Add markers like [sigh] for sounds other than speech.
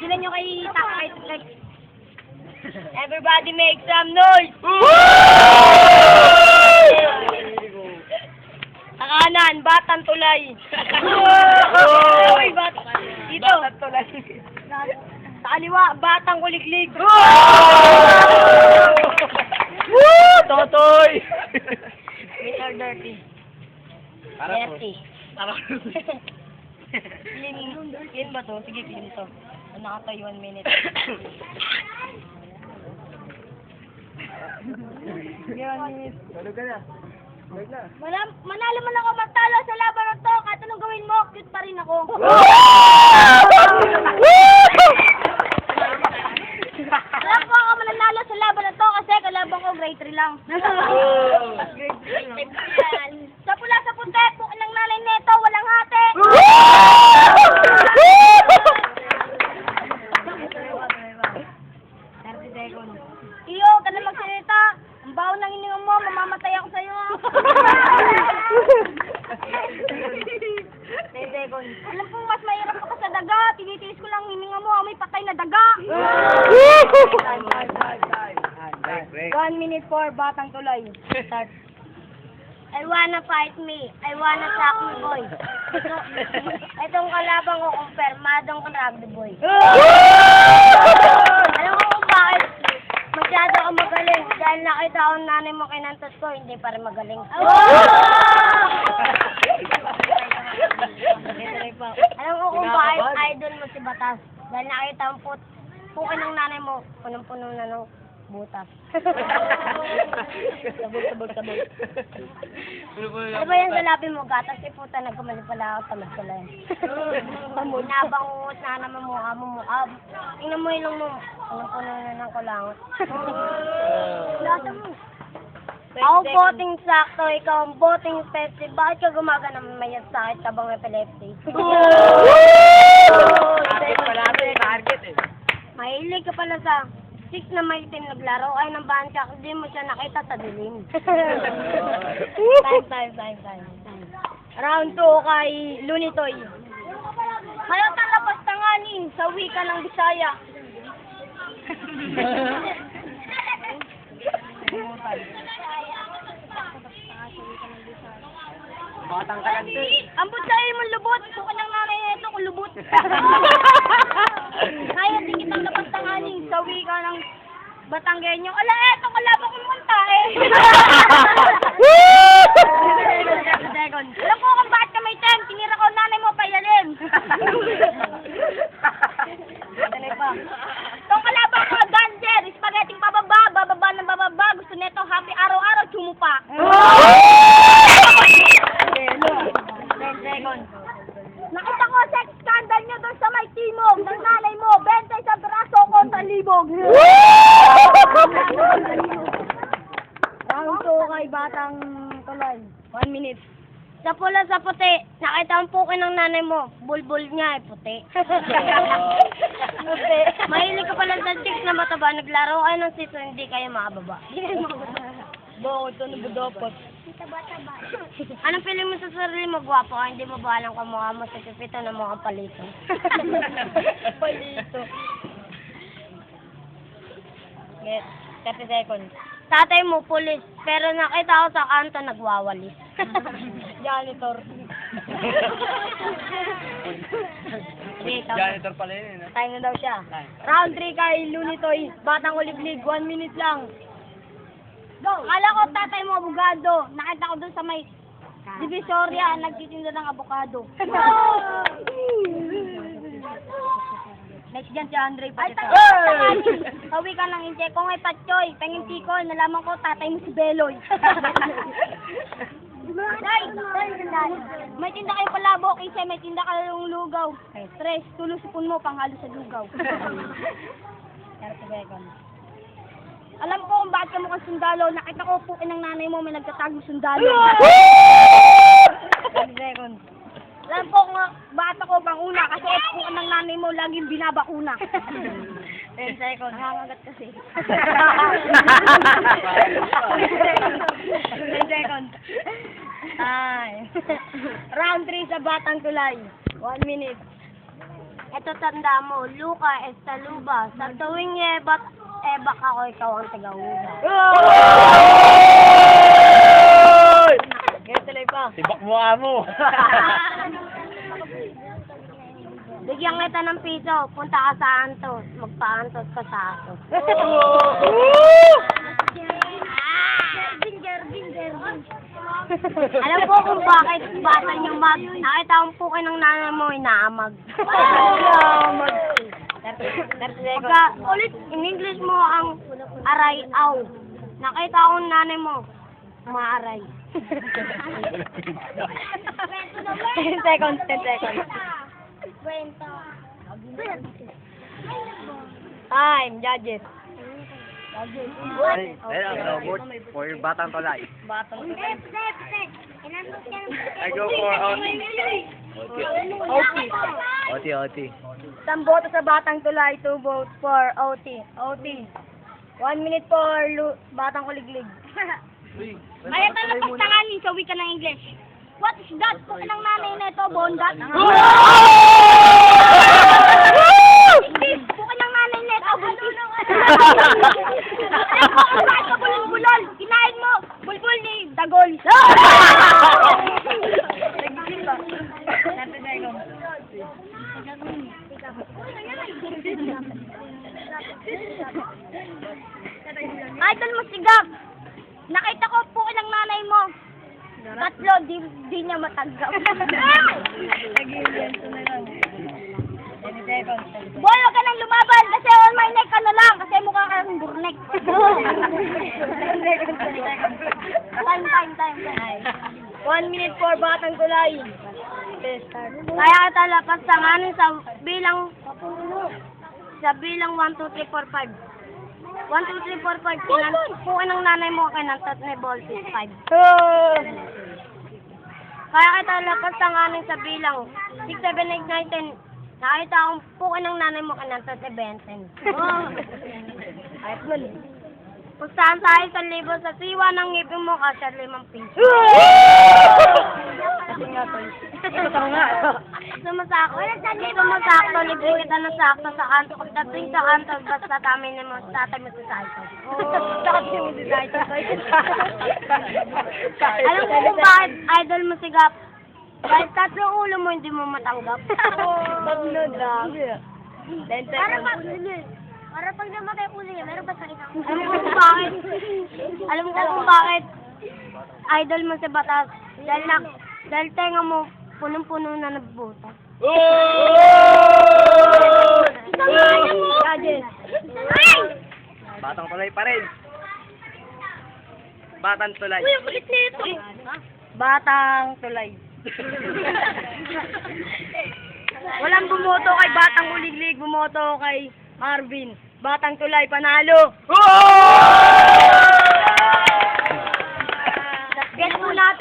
Sila nyo kay Taka kay Lex. Everybody make some noise! Sa kanan, batang tulay. Uy, bat dito. Batang tulay. Sa kaliwa, batang kuliglig. Woo! Totoy! Mr. Dirty. Dirty. Para [laughs] Clean, clean ba to? Sige, clean to. Ano ka tayo, one minute. Sige, one minute. Tulog ka na. Manam manalo man ako matalo sa laban na to. Kahit anong gawin mo, cute pa rin ako. Alam ko ako mananalo sa laban na to kasi kalaban ko grade 3 lang. sa pula sa punte, pukin ng nanay neto, walang hati. Iyo, ka na magsalita. Ang baho ng hininga mo, mamamatay ako sa'yo. [laughs] Ten seconds. Alam ko, mas mahirap ako sa daga. Tinitiis ko lang hininga mo, amoy patay na daga. Time, time, time, time. Break, break. One minute for Batang Tuloy. Start. I wanna fight me. I wanna suck me, boy. Ito, itong kalabang ko, kumpirmadong rugby boy. [laughs] Alam bakit masyado ako magaling? Dahil nakita ko nanay mo kinantos ko, hindi pa rin magaling. [laughs] Alam mo kung bakit idol mo si Batas? Dahil nakita ang put pukin ng nanay mo, punong-puno na ng butas. [laughs] sabog, sabog, sabog. Ano ba yan sa labi mo, gatas? Si puta, nagkamali pala ako, tamad pala yan. [laughs] Nabangungot na naman mukha mo, mukha. Tingnan mo ilong mo, punong-puno na ng kulangot. [laughs] Lasa mo. Ako boting sakto, ikaw ang boting Pepsi. Bakit ka gumagana ng mayat sa akin tabang epilepsy? Target pala target eh. Mahilig ka pala sa six na may itim naglaro ay ng bansa hindi mo siya nakita sa dilim. time, time, time, time, time. Round 2 kay Lunitoy. Mayroon kang labas tanganin sa wika ng Bisaya. [laughs] Batang ka lang eh. Ambot sa'yo mo lubot. Bukan ng nanay nito kung lubot. [laughs] Kaya din kitang labas tanganin sa wika ng Batanggenyo. Ala, eto, kalaban ko munta eh. [laughs] [laughs] Second. Alam ko kung bakit ka may time. Tinira ko ang nanay mo, payalim. Ano pa? Itong kalaban ko, Ganger, spaghetti pababa, bababa ng bababa. Gusto nito happy araw-araw, chumupa. Ten seconds. Nakita ko sex scandal niyo doon sa may timog ng nanay mo. 20 sa braso ko libog. Round 2 kay Batang Tuloy. One minute. Sa pula sa puti, nakita ang puki ng nanay mo. Bulbul niya ay puti. puti. [laughs] Mahilig ka pala sa chicks na mataba. Naglaro kayo ng season, hindi kayo makababa. [laughs] Bakit? Ano ba dapat? Anong feeling mo sa sarili mo, gwapo ka? Hindi mo ba alam kung mukha mo sa pipito na mukha palito? [laughs] palito. Get, 30 seconds. Tatay mo, pulis. Pero nakita ko sa kanto, nagwawalis. [laughs] Janitor. Janitor pala yun eh. Tayo na daw siya. Round 3 kay Lunitoy. Batang uliglig. One minute lang. Go! Kala ko tatay mo abogado. Nakita ko doon sa may Divisoria, nagtitinda ng abogado. [laughs] [laughs] Next dyan si Andre pati to. Hawi [laughs] ka ng hindi. Kung may patchoy, pengin tikol, nalaman ko tatay mo si Beloy. [laughs] Nay, may tinda kayo palabok, isa may tinda ka ng lugaw. Tres, tulusipon mo, panghalo sa lugaw. [laughs] 30 seconds. Alam ko kung bakit ka mukhang sundalo. Nakita ko po ng nanay mo may nagtatagong sundalo. 30 seconds. Alam ko nga, bakit ako bang una kasi po ng nanay mo laging binabakuna. [laughs] 10 seconds. Nangangagat kasi. 10 seconds. Ay. Round 3 sa Batang Tulay. 1 minute. Ito tanda mo, Luca Estaluba. Sa tuwing yebat, ebak ako, ikaw ang tagahuga. Ngayon tuloy pa. Sibak mo amo. [laughs] Bigyan kita ng piso, punta ka sa Antos, magpa-Antos ka sa Atos. [laughs] Alam ko kung bakit bata niyo mag... Nakita ko po kayo ng nanay mo, inaamag. Inaamag. Pagka, ulit, in English mo ang aray, aw. Nakita ko ng nanay mo, maaray. [laughs] 10 seconds, 10 seconds. Time, judges. Ay, ayun ang robot for your batang tulay. I go for OT. OT. OT, OT. Isang boto sa Batang Tulay, two votes for OT. OT. One minute for Lu Batang Kuliglig. [laughs] Ay, ito lang pagtanganin sa wika ng English. What is that? Kung ng nanay na ito, bondat? Kung ng nanay na ito, buntis. Kung ka bulol-bulol, kinain mo, bulbul ni Dagol. Idol mo sigap. Nakita ko po ilang nanay mo. Tatlo, di, di niya matanggap. [laughs] Boy, huwag ka nang lumaban kasi on my neck ka na lang kasi mukha kang burnek. time, time, time, time. One minute for batang kulay. Kaya kita lapas sa nganin sa bilang sa bilang 1, 2, 3, 4, 5. 1, 2, 3, 4, 5. Pinan, kung anong nanay mo kinantot na voltage 5. Kaya kita lapas sa nganin sa bilang 6, 7, 8, 9, 10. Nakita akong pukin ng nanay mo kinantot na 20. Ayos nun. Kung saan sa libo sa siwa ng ngipin mo kasi limang piso. Kasi nga to. Ito nga. Sumasakto. Sumasakto. Libre kita ng sakto sa kanto. Pagdating sa kanto, basta tamin mo, tatay mo sa saito. Tatay mo sa saito. [laughs] Alam mo kung bakit idol mo si Gap? Dahil tatlo ulo mo hindi mo matanggap. [laughs] Tatlo, dami. Para pag, para pag namatay ulo niya, meron ba sa isang? Alam mo kung bakit? Alam mo kung bakit? Idol mo si Batas. Dahil na, dahil tenga mo, punong-puno na nagbuta. Isang ano mo? Judges. Ay! Batang tulay pa rin. Batang tulay. Uy, ang kulit nito. Batang tulay. [laughs] Walang bumoto kay Batang Uliglig, bumoto kay Marvin. Batang Tulay, panalo! Guess po natin